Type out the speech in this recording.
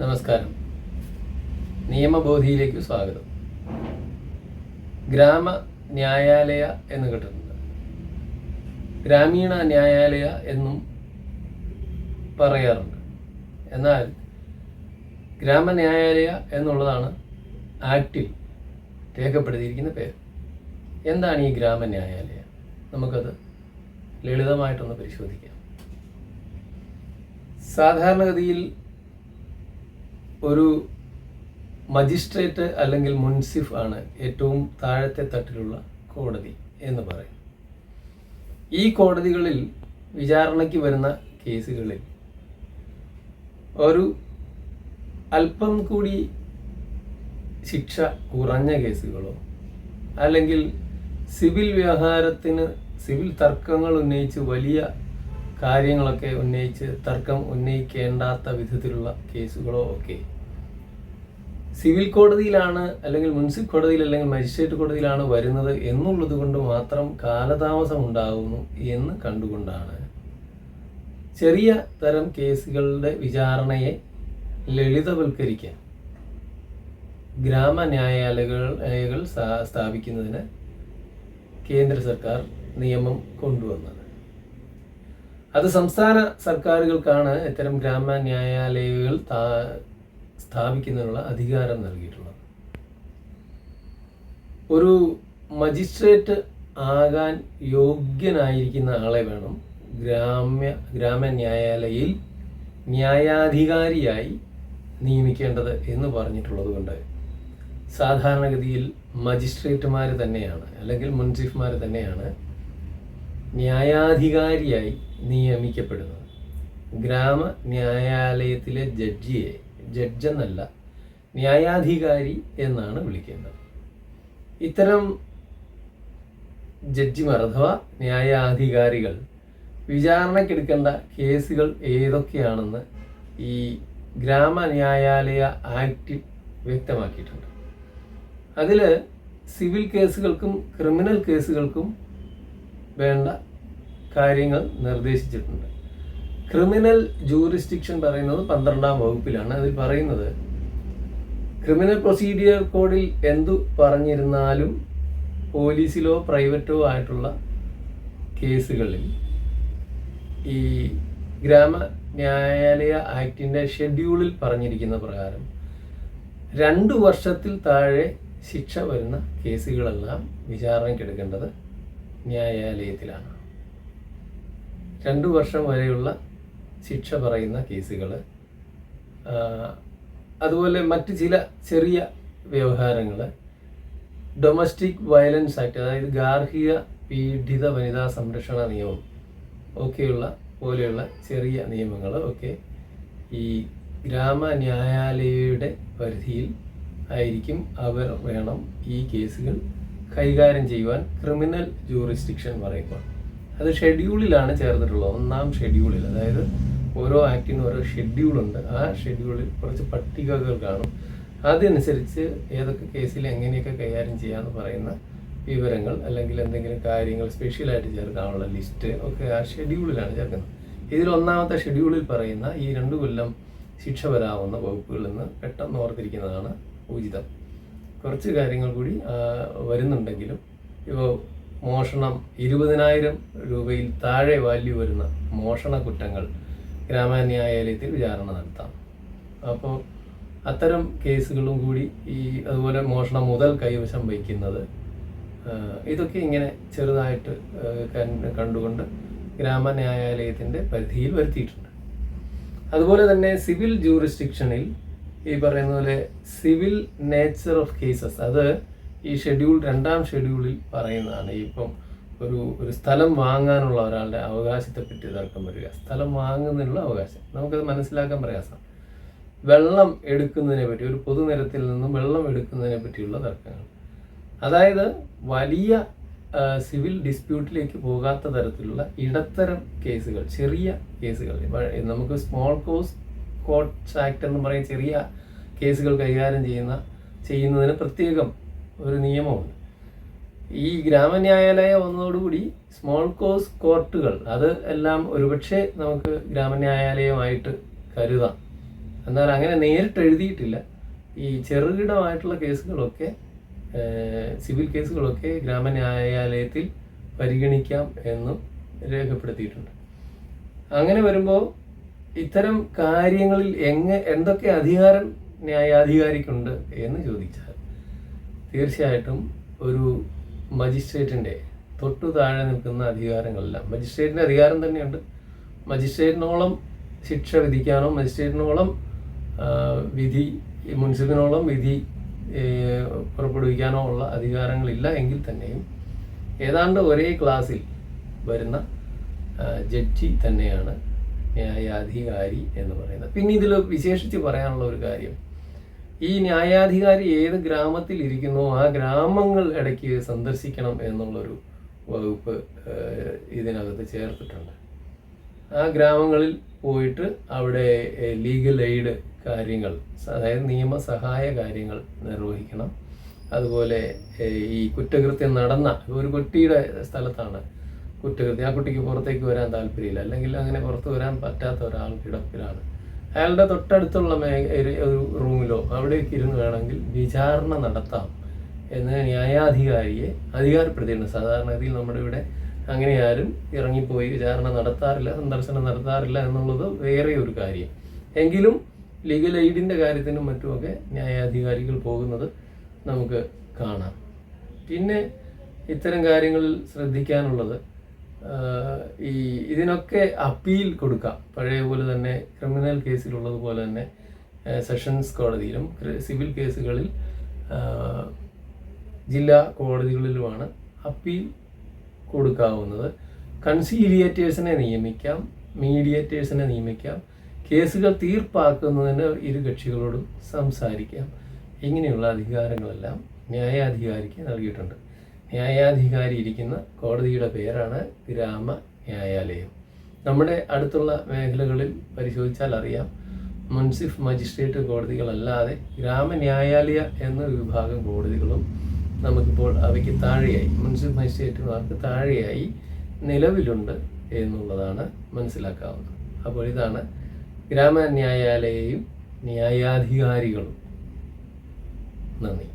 നമസ്കാരം. നിയമബോധിയിലേക്ക് സ്വാഗതം. ഗ്രാമ ന്യായാലയ എന്ന് കേട്ടിട്ടുണ്ട്. ഗ്രാമീണ ന്യായാലയ എന്നും പറയാറുണ്ട്. എന്നാൽ ഗ്രാമ ന്യായാലയ എന്നുള്ളതാണ് ആക്ടിൽ രേഖപ്പെടുത്തിയിരിക്കുന്ന പേര്. എന്താണ് ഈ ഗ്രാമ ന്യായാലയ? നമുക്കത് ലളിതമായിട്ടൊന്ന് പരിശോധിക്കാം. സാധാരണഗതിയിൽ ഒരു മജിസ്ട്രേറ്റ് അല്ലെങ്കിൽ മുൻസിഫ് ആണ് ഏറ്റവും താഴത്തെ തട്ടിലുള്ള കോടതി എന്ന് പറയും. ഈ കോടതികളിൽ വിചാരണയ്ക്ക് വരുന്ന കേസുകളിൽ ഒരു അല്പം കൂടി ശിക്ഷ കുറഞ്ഞ കേസുകളോ അല്ലെങ്കിൽ സിവിൽ വ്യവഹാരത്തിന് സിവിൽ തർക്കങ്ങൾ ഉന്നയിച്ച് വലിയ കാര്യങ്ങളൊക്കെ ഉന്നയിച്ച് തർക്കം ഉന്നയിക്കേണ്ടാത്ത വിധത്തിലുള്ള കേസുകളോ ഒക്കെ സിവിൽ കോടതിയിലാണ് അല്ലെങ്കിൽ മുനിസിപ്പൽ കോടതിയിൽ അല്ലെങ്കിൽ മജിസ്ട്രേറ്റ് കോടതിയിലാണ് വരുന്നത് എന്നുള്ളത് കൊണ്ട് മാത്രം കാലതാമസം ഉണ്ടാകുന്നു എന്ന് കണ്ടുകൊണ്ടാണ് ചെറിയ തരം കേസുകളുടെ വിചാരണയെ ലളിതവൽക്കരിക്കാൻ ഗ്രാമ ന്യായാലയകൾ സ്ഥാ- സ്ഥാപിക്കുന്നതിന് കേന്ദ്ര സർക്കാർ നിയമം കൊണ്ടുവന്നത്. അത് സംസ്ഥാന സർക്കാരുകൾക്കാണ് ഇത്തരം ഗ്രാമ ന്യായാലയങ്ങൾ സ്ഥാപിക്കുന്നതിനുള്ള അധികാരം നൽകിയിട്ടുള്ളത്. ഒരു മജിസ്ട്രേറ്റ് ആകാൻ യോഗ്യനായിരിക്കുന്ന ആളെ വേണം ഗ്രാമ്യ ഗ്രാമ ന്യായാലയിൽ ന്യായാധികാരിയായി നിയമിക്കേണ്ടത് എന്ന് പറഞ്ഞിട്ടുള്ളത് കൊണ്ട് സാധാരണഗതിയിൽ മജിസ്ട്രേറ്റുമാർ തന്നെയാണ് അല്ലെങ്കിൽ മുൻസിഫ്മാർ തന്നെയാണ് ന്യായാധികാരിയായി നിയമിക്കപ്പെടുന്നത്. ഗ്രാമ ന്യായാലയത്തിലെ ജഡ്ജിയെ ജഡ്ജെന്നല്ല ന്യായാധികാരി എന്നാണ് വിളിക്കേണ്ടത്. ഇത്തരം ജഡ്ജിമാർ അഥവാ ന്യായാധികാരികൾ വിചാരണയ്ക്കെടുക്കേണ്ട കേസുകൾ ഏതൊക്കെയാണെന്ന് ഈ ഗ്രാമ ന്യായാലയ വ്യക്തമാക്കിയിട്ടുണ്ട്. അതിൽ സിവിൽ കേസുകൾക്കും ക്രിമിനൽ കേസുകൾക്കും വേണ്ട കാര്യങ്ങൾ നിർദ്ദേശിച്ചിട്ടുണ്ട്. ക്രിമിനൽ ജൂറിസ്ഡിക്ഷൻ പറയുന്നത് പന്ത്രണ്ടാം വകുപ്പിലാണ് അതിൽ പറയുന്നത്. ക്രിമിനൽ പ്രൊസീഡിയർ കോഡിൽ എന്തു പറഞ്ഞിരുന്നാലും പോലീസിലോ പ്രൈവറ്റോ ആയിട്ടുള്ള കേസുകളിൽ ഈ ഗ്രാമ ന്യായാലയ ആക്ടിന്റെ ഷെഡ്യൂളിൽ പറഞ്ഞിരിക്കുന്ന പ്രകാരം രണ്ട് വർഷത്തിൽ താഴെ ശിക്ഷ വരുന്ന കേസുകളെല്ലാം വിചാരണയ്ക്കെടുക്കേണ്ടത് ന്യായാലയത്തിലാണ്. രണ്ടു വർഷം വരെയുള്ള ശിക്ഷ പറയുന്ന കേസുകൾ അതുപോലെ മറ്റ് ചില ചെറിയ വ്യവഹാരങ്ങൾ ഡൊമസ്റ്റിക് വയലൻസ് ആക്ട് അതായത് ഗാർഹിക പീഡിത വനിതാ സംരക്ഷണ നിയമം ഒക്കെയുള്ള പോലെയുള്ള ചെറിയ നിയമങ്ങൾ ഒക്കെ ഈ ഗ്രാമ ന്യായാലയയുടെ പരിധിയിൽ ആയിരിക്കും അവർ വേണം ഈ കേസുകൾ കൈകാര്യം ചെയ്യുവാൻ ക്രിമിനൽ ജൂറിസ്ഡിക്ഷൻ പറയുമ്പോൾ. അത് ഷെഡ്യൂളിലാണ് ചേർന്നിട്ടുള്ളത്. ഒന്നാം ഷെഡ്യൂളിൽ അതായത് ഓരോ ആക്ടിനും ഓരോ ഷെഡ്യൂളുണ്ട് ആ ഷെഡ്യൂളിൽ കുറച്ച് പട്ടികകൾ കാണും. അതനുസരിച്ച് ഏതൊക്കെ കേസിൽ എങ്ങനെയൊക്കെ കൈകാര്യം ചെയ്യാമെന്ന് പറയുന്ന വിവരങ്ങൾ അല്ലെങ്കിൽ എന്തെങ്കിലും കാര്യങ്ങൾ സ്പെഷ്യലായിട്ട് ചേർക്കാനുള്ള ലിസ്റ്റ് ഒക്കെ ആ ഷെഡ്യൂളിലാണ് ചേർക്കുന്നത്. ഇതിൽ ഒന്നാമത്തെ ഷെഡ്യൂളിൽ പറയുന്ന ഈ രണ്ടു കൊല്ലം ശിക്ഷ വരാവുന്ന വകുപ്പുകളിൽ നിന്ന് പെട്ടെന്ന് ഓർത്തിരിക്കുന്നതാണ് ഉചിതം. കുറച്ച് കാര്യങ്ങൾ കൂടി വരുന്നുണ്ടെങ്കിലും ഇപ്പോൾ മോഷണം ഇരുപതിനായിരം രൂപയിൽ താഴെ വാല്യൂ വരുന്ന മോഷണ കുറ്റങ്ങൾ ഗ്രാമന്യായാലയത്തിൽ വിചാരണ നടത്താം. അപ്പോൾ അത്തരം കേസുകളും കൂടി ഈ അതുപോലെ മോഷണം മുതൽ കൈവശം വയ്ക്കുന്നത് ഇതൊക്കെ ഇങ്ങനെ ചെറുതായിട്ട് കണ്ടുകൊണ്ട് ഗ്രാമന്യായാലയത്തിന്റെ പരിധിയിൽ വരുത്തിയിട്ടുണ്ട്. അതുപോലെ തന്നെ സിവിൽ ജൂറിസ്ഡിക്ഷനിൽ ഈ പറയുന്ന പോലെ സിവിൽ നേച്ചർ ഓഫ് കേസസ് അത് ഈ ഷെഡ്യൂൾ രണ്ടാം ഷെഡ്യൂളിൽ പറയുന്നതാണ്. ഇപ്പം ഒരു ഒരു സ്ഥലം വാങ്ങാനുള്ള ഒരാളുടെ അവകാശത്തെ പറ്റി തർക്കം വരിക. സ്ഥലം വാങ്ങുന്നതിനുള്ള അവകാശം. നമുക്കത് മനസ്സിലാക്കാൻ പ്രയാസം വെള്ളം എടുക്കുന്നതിനെ പറ്റി ഒരു പൊതുനിരത്തിൽ നിന്നും വെള്ളം എടുക്കുന്നതിനെ പറ്റിയുള്ള തർക്കങ്ങൾ. അതായത് വലിയ സിവിൽ ഡിസ്പ്യൂട്ടിലേക്ക് പോകാത്ത തരത്തിലുള്ള ഇടത്തരം കേസുകൾ ചെറിയ കേസുകൾ. നമുക്ക് സ്മോൾ കോസ് കോർട്ട്സ് ആക്ട് എന്ന് പറയുന്ന ചെറിയ കേസുകൾ കൈകാര്യം ചെയ്യുന്ന ചെയ്യുന്നതിന് പ്രത്യേകം ഒരു നിയമമുണ്ട്. ഈ ഗ്രാമന്യായാലയം വന്നതോടുകൂടി സ്മോൾ കോസ് കോർട്ടുകൾ അത് എല്ലാം ഒരുപക്ഷെ നമുക്ക് ഗ്രാമന്യായാലയമായിട്ട് കരുതാം. എന്നാൽ അങ്ങനെ നേരിട്ട് എഴുതിയിട്ടില്ല. ഈ ചെറുകിടമായിട്ടുള്ള കേസുകളൊക്കെ സിവിൽ കേസുകളൊക്കെ ഗ്രാമന്യായാലയത്തിൽ പരിഗണിക്കാം എന്നും രേഖപ്പെടുത്തിയിട്ടുണ്ട്. അങ്ങനെ വരുമ്പോൾ ഇത്തരം കാര്യങ്ങളിൽ എങ്ങ എന്തൊക്കെ അധികാരം ന്യായാധികാരിക്കുണ്ട് എന്ന് ചോദിച്ചാൽ തീർച്ചയായിട്ടും ഒരു മജിസ്ട്രേറ്റിന്റെ തൊട്ടു താഴെ നിൽക്കുന്ന അധികാരങ്ങളെല്ലാം. മജിസ്ട്രേറ്റിന്റെ അധികാരം തന്നെയുണ്ട്. മജിസ്ട്രേറ്റിനോളം ശിക്ഷ വിധിക്കാനോ മജിസ്ട്രേറ്റിനോളം വിധി മുനിസിപ്പിനോളം വിധി പുറപ്പെടുവിക്കാനോ ഉള്ള അധികാരങ്ങളില്ല എങ്കിൽ തന്നെയും ഏതാണ്ട് ഒരേ ക്ലാസ്സിൽ വരുന്ന ജഡ്ജി തന്നെയാണ് ന്യായാധികാരി എന്ന് പറയുന്നത്. പിന്നെ ഇതിൽ വിശേഷിച്ച് പറയാനുള്ള ഒരു കാര്യം ഈ ന്യായാധികാരി ഏത് ഗ്രാമത്തിൽ ഇരിക്കുന്നു ആ ഗ്രാമങ്ങൾ ഇടയ്ക്ക് സന്ദർശിക്കണം എന്നുള്ളൊരു വകുപ്പ് ഇതിനകത്ത് ചേർത്തിട്ടുണ്ട്. ആ ഗ്രാമങ്ങളിൽ പോയിട്ട് അവിടെ ലീഗൽ എയ്ഡ് കാര്യങ്ങൾ അതായത് നിയമസഹായ കാര്യങ്ങൾ നിർവഹിക്കണം. അതുപോലെ ഈ കുറ്റകൃത്യം നടന്ന ഒരു കുട്ടിയുടെ സ്ഥലത്താണ് കുറ്റകൃത്യം. ആ കുട്ടിക്ക് പുറത്തേക്ക് വരാൻ താല്പര്യമില്ല. അല്ലെങ്കിൽ അങ്ങനെ പുറത്ത് വരാൻ പറ്റാത്ത ഒരാൾ കിടപ്പിലാണ്. അയാളുടെ തൊട്ടടുത്തുള്ള ഒരു- റൂമിലോ അവിടെയൊക്കെ ഇരുന്ന് വേണമെങ്കിൽ വിചാരണ നടത്താം എന്ന് ന്യായാധികാരിയെ അധികാരപ്പെടുത്തിയിട്ടുണ്ട്. സാധാരണഗതിയിൽ നമ്മുടെ ഇവിടെ അങ്ങനെ ആരും ഇറങ്ങിപ്പോയി വിചാരണ നടത്താറില്ല സന്ദർശനം നടത്താറില്ല എന്നുള്ളത് വേറെ ഒരു കാര്യം. എങ്കിലും ലീഗൽ എയ്ഡിന്റെ കാര്യത്തിനും മറ്റുമൊക്കെ ന്യായാധികാരികൾ പോകുന്നത് നമുക്ക് കാണാം. പിന്നെ ഇത്തരം കാര്യങ്ങളിൽ ശ്രദ്ധിക്കാനുള്ളത് ഈ ഇതിനൊക്കെ അപ്പീൽ കൊടുക്കാം. പഴയ പോലെ തന്നെ ക്രിമിനൽ കേസിലുള്ളത് പോലെ തന്നെ സെഷൻസ് കോടതിയിലും സിവിൽ കേസുകളിൽ ജില്ലാ കോടതികളിലുമാണ് അപ്പീൽ കൊടുക്കാവുന്നത്. കൺസീലിയേറ്റേഴ്സിനെ നിയമിക്കാം മീഡിയേറ്റേഴ്സിനെ നിയമിക്കാം കേസുകൾ തീർപ്പാക്കുന്നതിന് ഇരു കക്ഷികളോടും സംസാരിക്കാം. ഇങ്ങനെയുള്ള അധികാരങ്ങളെല്ലാം ന്യായാധികാരിക്ക് നൽകിയിട്ടുണ്ട്. ന്യായാധികാരി ഇരിക്കുന്ന കോടതിയുടെ പേരാണ് ഗ്രാമ ന്യായാലയം. നമ്മുടെ അടുത്തുള്ള മേഖലകളിൽ പരിശോധിച്ചാൽ അറിയാം മുൻസിഫ് മജിസ്ട്രേറ്റ് കോടതികളല്ലാതെ ഗ്രാമ ന്യായാലയ എന്ന വിഭാഗം കോടതികളും നമുക്കിപ്പോൾ അവയ്ക്ക് താഴെയായി മുൻസിഫ് മജിസ്ട്രേറ്റുമാർക്ക് താഴെയായി നിലവിലുണ്ട് എന്നുള്ളതാണ് മനസ്സിലാക്കാവുന്നത്. അപ്പോൾ ഇതാണ് ഗ്രാമ ന്യായാലയയും ന്യായാധികാരികളും. നന്ദി.